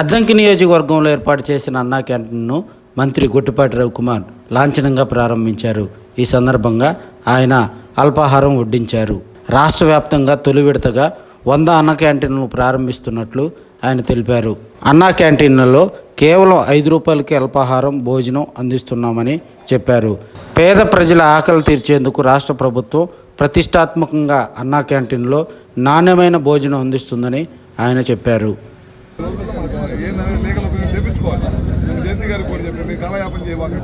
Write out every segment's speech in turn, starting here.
అద్దంకి నియోజకవర్గంలో ఏర్పాటు చేసిన అన్నా క్యాంటీన్ను మంత్రి గొట్టిపాటి రవికుమార్ లాంఛనంగా ప్రారంభించారు. ఈ సందర్భంగా ఆయన అల్పాహారం వడ్డించారు. రాష్ట్ర వ్యాప్తంగా తొలి విడతగా వంద అన్న క్యాంటీన్లు ప్రారంభిస్తున్నట్లు ఆయన తెలిపారు. అన్నా క్యాంటీన్లలో కేవలం ఐదు రూపాయలకి అల్పాహారం భోజనం అందిస్తున్నామని చెప్పారు. పేద ప్రజల ఆకలి తీర్చేందుకు రాష్ట్ర ప్రభుత్వం ప్రతిష్టాత్మకంగా అన్నా క్యాంటీన్లో నాణ్యమైన భోజనం అందిస్తుందని ఆయన చెప్పారు. ఏందనేది లీగల్ ఒపీనియన్ తెప్పించుకోవాలి మేము జేసీ గారికి కూడా చెప్పి మీకు కళాయాపన చేయవాలి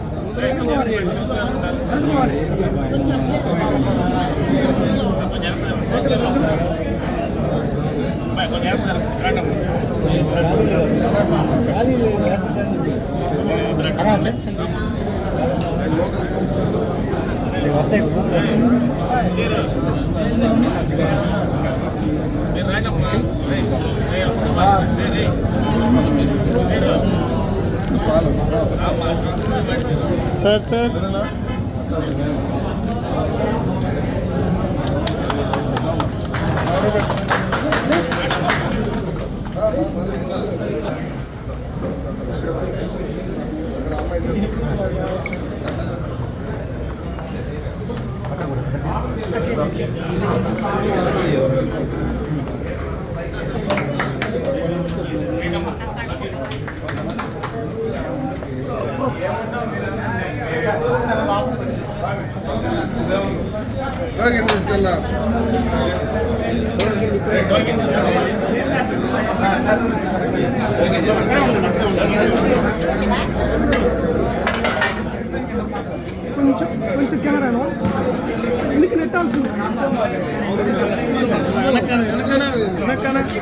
సార్ సార్ అలాగే కొంచెం కొంచెం కెమెరాను ఎందుకు నెట్టాల్సింది వచ్చిందని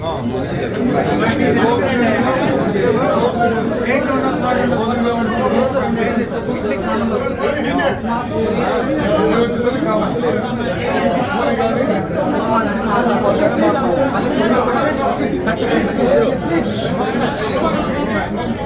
ああ、もう、いいじゃな。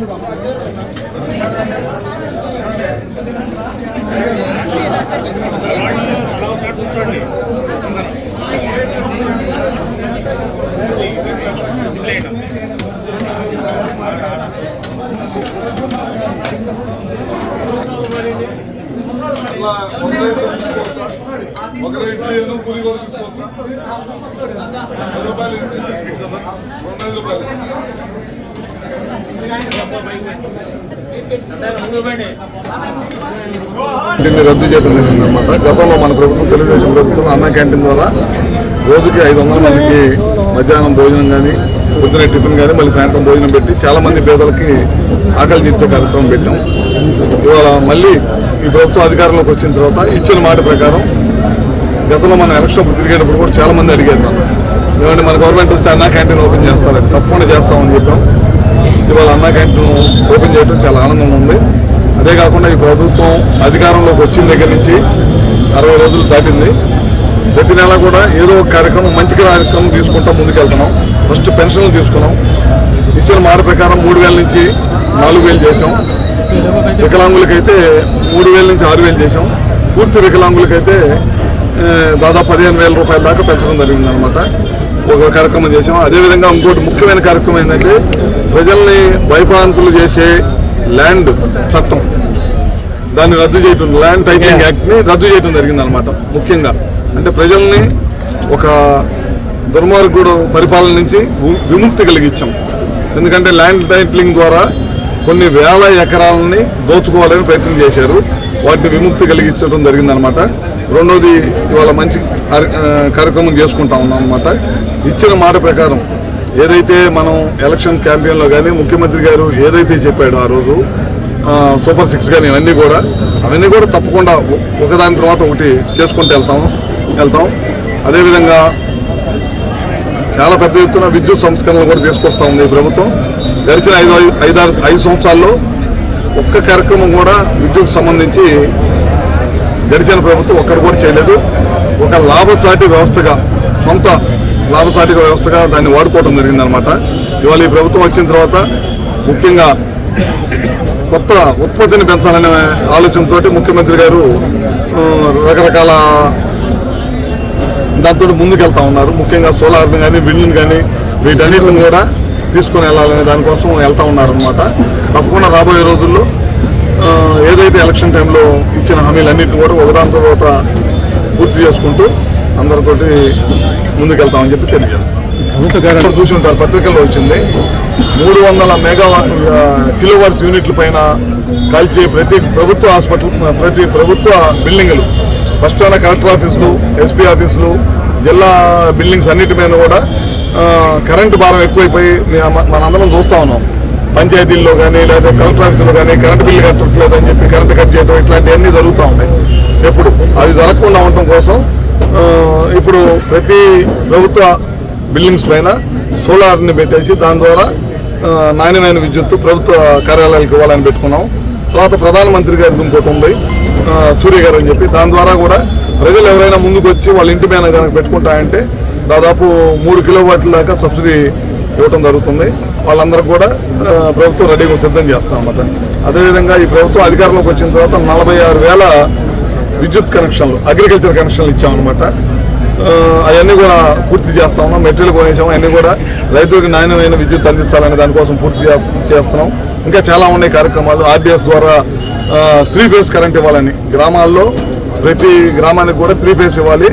ఇవ్వాలి అట్లా ఒకరే పూరి కూడా తీసుకోవచ్చు రూపాయలు రెండు రూపాయలు దీన్ని రద్దు చేయడం జరిగిందనమాట గతంలో మన ప్రభుత్వం తెలుగుదేశం ప్రభుత్వం అన్న క్యాంటీన్ ద్వారా రోజుకి ఐదు వందల మందికి మధ్యాహ్నం భోజనం కానీ పొద్దున టిఫిన్ కానీ మళ్ళీ సాయంత్రం భోజనం పెట్టి చాలా మంది పేదలకి ఆకలి తీర్చే కార్యక్రమం పెట్టాం. ఇవాళ మళ్ళీ ఈ ప్రభుత్వం అధికారంలోకి వచ్చిన తర్వాత ఇచ్చిన మాట ప్రకారం గతంలో మన ఎలక్షన్ అప్పుడు తిరిగేటప్పుడు కూడా చాలా మంది అడిగారు నన్ను. ఏమంటే మన గవర్నమెంట్ వస్తే అన్నా క్యాంటీన్ ఓపెన్ చేస్తారండి తప్పకుండా చేస్తామని చెప్పాం. ఇవాళ అన్నా క్యాంటీన్ ఓపెన్ చేయడం చాలా ఆనందంగా ఉంది. అదే కాకుండా ఈ ప్రభుత్వం అధికారంలోకి వచ్చిన దగ్గర నుంచి అరవై రోజులు దాటింది. ప్రతి నెల కూడా ఏదో ఒక కార్యక్రమం మంచి కార్యక్రమం తీసుకుంటాం ముందుకెళ్తున్నాం. ఫస్ట్ పెన్షన్లు తీసుకున్నాం. ఇచ్చిన మాట ప్రకారం మూడు వేల నుంచి నాలుగు వేలు చేసాం వికలాంగులకైతే మూడు వేల నుంచి ఆరు వేలు చేసాం పూర్తి వికలాంగులకైతే దాదాపు పదిహేను వేల రూపాయల దాకా పెంచడం జరిగింది అనమాట ఒక కార్యక్రమం చేసాం అదేవిధంగా ఇంకోటి ముఖ్యమైన కార్యక్రమం ఏంటంటే ప్రజల్ని భయప్రాంతులు చేసే ల్యాండ్ చట్టం. దాన్ని రద్దు చేయటం ల్యాండ్ టైటిలింగ్ యాక్ట్ని రద్దు చేయడం జరిగింది అనమాట ముఖ్యంగా. అంటే ప్రజల్ని ఒక దుర్మార్గుడు పరిపాలన నుంచి విముక్తి కలిగించాం. ఎందుకంటే ల్యాండ్ టైటిలింగ్ ద్వారా కొన్ని వేల ఎకరాలని దోచుకోవాలని ప్రయత్నం చేశారు. వాటిని విముక్తి కలిగించడం జరిగిందనమాట రెండోది ఇవాళ మంచి కార్యక్రమం చేసుకుంటా ఉన్నాం అనమాట ఇచ్చిన మాట ప్రకారం ఏదైతే మనం ఎలక్షన్ క్యాంపెయిన్లో కానీ ముఖ్యమంత్రి గారు ఏదైతే చెప్పాడో ఆ రోజు సూపర్ సిక్స్ కానీ ఇవన్నీ కూడా అవన్నీ కూడా తప్పకుండా ఒకదాని తర్వాత ఒకటి చేసుకుంటూ వెళ్తాం వెళ్తాం. అదేవిధంగా చాలా పెద్ద ఎత్తున విద్యుత్ సంస్కరణలు కూడా తీసుకొస్తా ఉంది ప్రభుత్వం. గడిచిన ఐదు ఐదారు ఐదు సంవత్సరాల్లో ఒక్క కార్యక్రమం కూడా విద్యుత్ సంబంధించి గడిచిన ప్రభుత్వం ఒక్కరు కూడా చేయలేదు. ఒక లాభసాటి వ్యవస్థగా సొంత లాభసాటిక వ్యవస్థగా దాన్ని వాడుకోవడం జరిగిందనమాట ఇవాళ ఈ ప్రభుత్వం వచ్చిన తర్వాత ముఖ్యంగా కొత్త ఉత్పత్తిని పెంచాలనే ఆలోచనతో ముఖ్యమంత్రి గారు రకరకాల దాంతో ముందుకెళ్తా ఉన్నారు. ముఖ్యంగా సోలార్ని కానీ విండ్ని కానీ వీటన్నిటిని కూడా తీసుకొని వెళ్ళాలనే దానికోసం వెళ్తా ఉన్నారనమాట తప్పకుండా రాబోయే రోజుల్లో ఏదైతే ఎలక్షన్ టైంలో ఇచ్చిన హామీలన్నింటిని కూడా ఒకదాని తర్వాత పూర్తి చేసుకుంటూ అందరితోటి ముందుకెళ్తామని చెప్పి తెలియజేస్తాం ఇప్పుడు చూసి ఉంటారు పత్రికల్లో వచ్చింది. మూడు వందల మెగా కిలోవాట్స్ యూనిట్ల పైన కాల్చే ప్రతి ప్రభుత్వ హాస్పిటల్ ప్రతి ప్రభుత్వ బిల్డింగ్లు ఫస్ట్ అయిన కలెక్టర్ ఆఫీసులు ఎస్పీ ఆఫీసులు జిల్లా బిల్డింగ్స్ అన్నిటి మీద కూడా కరెంటు భారం ఎక్కువైపోయి మనందరం చూస్తూ ఉన్నాం. పంచాయతీల్లో కానీ లేదా కలెక్టర్ ఆఫీసులో కానీ కరెంటు బిల్లు కట్టట్లేదు అని చెప్పి కరెంటు కట్ చేయడం ఇట్లాంటివన్నీ జరుగుతూ ఉన్నాయి. ఎప్పుడు? అవి జరగకుండా ఉండటం కోసం ఇప్పుడు ప్రతి ప్రభుత్వ బిల్డింగ్స్ పైన సోలార్ని పెట్టేసి దాని ద్వారా నాణ్యమైన విద్యుత్తు ప్రభుత్వ కార్యాలయాలకు ఇవ్వాలని పెట్టుకున్నాం. తర్వాత ప్రధానమంత్రి గారి ఇంకోటి ఉంది సూర్య గారు అని చెప్పి. దాని ద్వారా కూడా ప్రజలు ఎవరైనా ముందుకు వచ్చి వాళ్ళ ఇంటి మీద కనుక పెట్టుకుంటాయంటే దాదాపు మూడు కిలోవాట్ల దాకా సబ్సిడీ ఇవ్వటం జరుగుతుంది. వాళ్ళందరికీ కూడా ప్రభుత్వం రెడీగా సిద్ధం చేస్తాం అన్నమాట అదేవిధంగా ఈ ప్రభుత్వం అధికారంలోకి వచ్చిన తర్వాత నలభై ఆరు వేల విద్యుత్ కనెక్షన్లు అగ్రికల్చర్ కనెక్షన్లు ఇచ్చామన్నమాట. అవన్నీ కూడా పూర్తి చేస్తా ఉన్నాం. మెటీరియల్ కొనేసాము అవన్నీ కూడా రైతులకు నాణ్యమైన విద్యుత్ అందించాలనే దానికోసం పూర్తి చేస్తున్నాం. ఇంకా చాలా ఉన్నాయి కార్యక్రమాలు. ఆర్డిఎస్ ద్వారా త్రీ ఫేస్ కరెంట్ ఇవ్వాలని. గ్రామాల్లో ప్రతి గ్రామానికి కూడా త్రీ ఫేస్ ఇవ్వాలి.